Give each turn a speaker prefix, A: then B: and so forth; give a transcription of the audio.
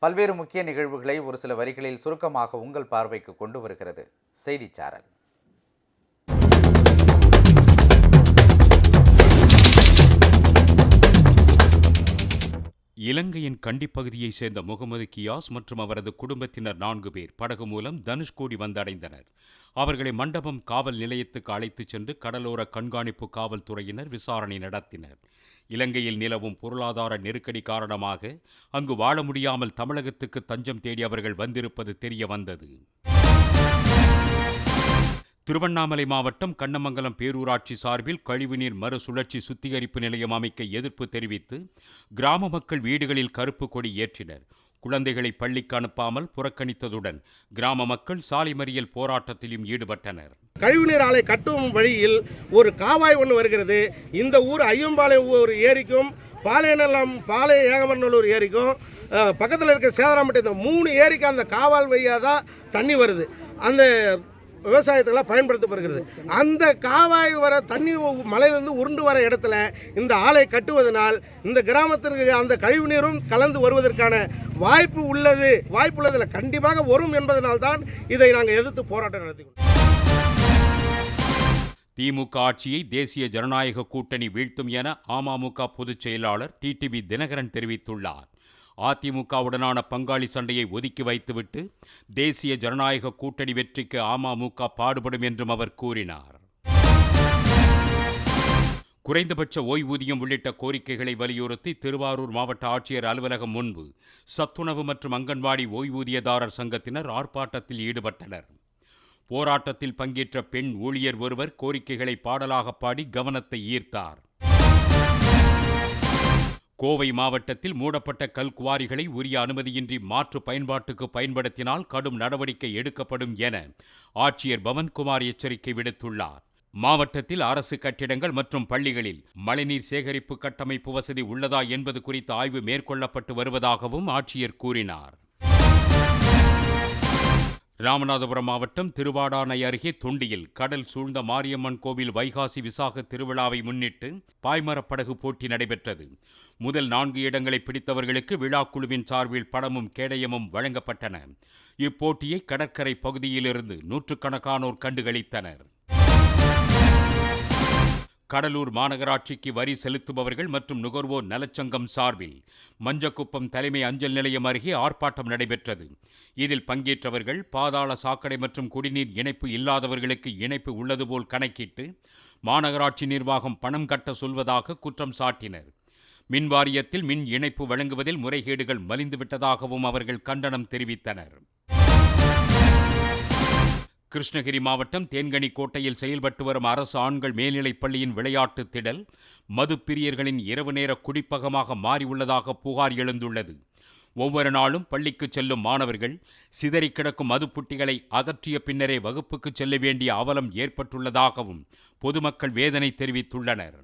A: பல்வேறு முக்கிய நிகழ்வுகளை ஒரு சில வரிகளில் சுருக்கமாக உங்கள் பார்வைக்கு கொண்டு வருகிறது. செய்திச்சாரல்.
B: இலங்கையின் கண்டி பகுதியைச் சேர்ந்த முகமது கியாஸ் மற்றும் அவரது குடும்பத்தினர் நான்கு பேர் படகு மூலம் தனுஷ்கோடி வந்தடைந்தனர். அவர்களை மண்டபம் காவல் நிலையத்துக்கு அழைத்துச் சென்று கடலோர கண்காணிப்பு காவல்துறையினர் விசாரணை நடத்தினர். இலங்கையில் நிலவும் பொருளாதார நெருக்கடி காரணமாக அங்கு வாழ முடியாமல் தமிழகத்துக்கு தஞ்சம் தேடி அவர்கள் வந்திருப்பது தெரிய வந்தது. திருவண்ணாமலை மாவட்டம் கண்ணமங்கலம் பேரூராட்சி சார்பில் கழிவுநீர் மறுசுழற்சி சுத்திகரிப்பு நிலையம் அமைக்க எதிர்ப்பு தெரிவித்து கிராம மக்கள் வீடுகளில் கருப்பு கொடி ஏற்றினர். குழந்தைகளை பள்ளிக்கு அனுப்பாமல் புறக்கணித்ததுடன் கிராம மக்கள் சாலை மறியல் போராட்டத்திலும் ஈடுபட்டனர்.
C: கழிவுநீர் ஆலை கட்டும் வழியில் ஒரு காவாய் ஒன்று வருகிறது. இந்த ஊர் ஐயம்பாளையம் ஒரு ஏரிக்கும் பாளையநல்லம் பாளைய ஏகமநல்லூர் ஏரிக்கும் பக்கத்தில் இருக்க சேதராம்பட்டி இந்த மூணு ஏரிக்கு அந்த காவால் வழியாக தான் தண்ணி வருது. அந்த விவசாயத்துக்கெல்லாம் பயன்படுத்தப்படுகிறது. அந்த காவாய் வர தண்ணி மலையிலிருந்து உருண்டு வர இடத்துல இந்த ஆலை கட்டுவதனால் இந்த கிராமத்திற்கு அந்த கழிவு நீரும் கலந்து வருவதற்கான வாய்ப்பு உள்ளது. வாய்ப்பு உள்ளதில் கண்டிப்பாக வரும் என்பதனால்தான் இதை நாங்கள் எதிர்த்து போராட்டம் நடத்திக்கொண்டோம்
B: திமுக ஆட்சியை தேசிய ஜனநாயக கூட்டணி வீழ்த்தும் என அமமுக பொதுச் செயலாளர் டிடிவி தினகரன் தெரிவித்துள்ளார். அதிமுகவுடனான பங்காளி சண்டையை ஒதுக்கி வைத்துவிட்டு தேசிய ஜனநாயக கூட்டணி வெற்றிக்கு அமமுக பாடுபடும் என்றும் அவர் கூறினார். குறைந்தபட்ச ஓய்வூதியம் உள்ளிட்ட கோரிக்கைகளை வலியுறுத்தி திருவாரூர் மாவட்ட ஆட்சியர் அலுவலகம் முன்பு சத்துணவு மற்றும் அங்கன்வாடி ஓய்வூதியதாரர் சங்கத்தினர் ஆர்ப்பாட்டத்தில் ஈடுபட்டனர். போராட்டத்தில் பங்கேற்ற பெண் ஊழியர் ஒருவர் கோரிக்கைகளை பாடலாக பாடி கவனத்தை ஈர்த்தார். கோவை மாவட்டத்தில் மூடப்பட்ட கல்குவாரிகளை உரிய அனுமதியின்றி மாற்று பயன்பாட்டுக்கு பயன்படுத்தினால் கடும் நடவடிக்கை எடுக்கப்படும் என ஆட்சியர் பவன்குமார் எச்சரிக்கை விடுத்துள்ளார். மாவட்டத்தில் அரசு கட்டிடங்கள் மற்றும் பள்ளிகளில் மழைநீர் சேகரிப்பு கட்டமைப்பு வசதி உள்ளதா என்பது குறித்த ஆய்வு மேற்கொள்ளப்பட்டு வருவதாகவும் ஆட்சியர் கூறினார். ராமநாதபுரம் மாவட்டம் திருவாடானை அருகே தொண்டியில் கடல் சூழ்ந்த மாரியம்மன் கோவில் வைகாசி விசாக திருவிழாவை முன்னிட்டு பாய்மரப்படகு போட்டி நடைபெற்றது. முதல் நான்கு இடங்களை பிடித்தவர்களுக்கு விழாக்குழுவின் சார்பில் படமும் கேடயமும் வழங்கப்பட்டன. இப்போட்டியை கடற்கரை பகுதியிலிருந்து நூற்றுக்கணக்கானோர் கண்டுகளித்தனர். கடலூர் மாநகராட்சிக்கு வரி செலுத்துபவர்கள் மற்றும் நுகர்வோர் நலச்சங்கம் சார்பில் மஞ்சக்குப்பம் தலைமை அஞ்சல் நிலையம் அருகே ஆர்ப்பாட்டம் நடைபெற்றது. இதில் பங்கேற்றவர்கள் பாதாள சாக்கடை மற்றும் குடிநீர் இணைப்பு இல்லாதவர்களுக்கு இணைப்பு உள்ளது போல் கணக்கிட்டு மாநகராட்சி நிர்வாகம் பணம் கட்ட சொல்வதாக குற்றம் சாட்டினர். மின் வாரியத்தில் மின் இணைப்பு வழங்குவதில் முறைகேடுகள் மலிந்துவிட்டதாகவும் அவர்கள் கண்டனம் தெரிவித்தனர். கிருஷ்ணகிரி மாவட்டம் தேன்கனி கோட்டையில் செயல்பட்டு வரும் அரசு ஆண்கள் மேல்நிலைப் பள்ளியின் விளையாட்டு திடல் மது பிரியர்களின் இரவு நேர குடிப்பகமாக மாறியுள்ளதாக புகார் எழுந்துள்ளது. ஒவ்வொரு நாளும் பள்ளிக்கு செல்லும் மாணவர்கள் சிதறி கிடக்கும் மதுப்புட்டிகளை அகற்றிய பின்னரே வகுப்புக்கு செல்ல வேண்டிய அவலம் ஏற்பட்டுள்ளதாகவும் பொதுமக்கள் வேதனை தெரிவித்துள்ளனர்.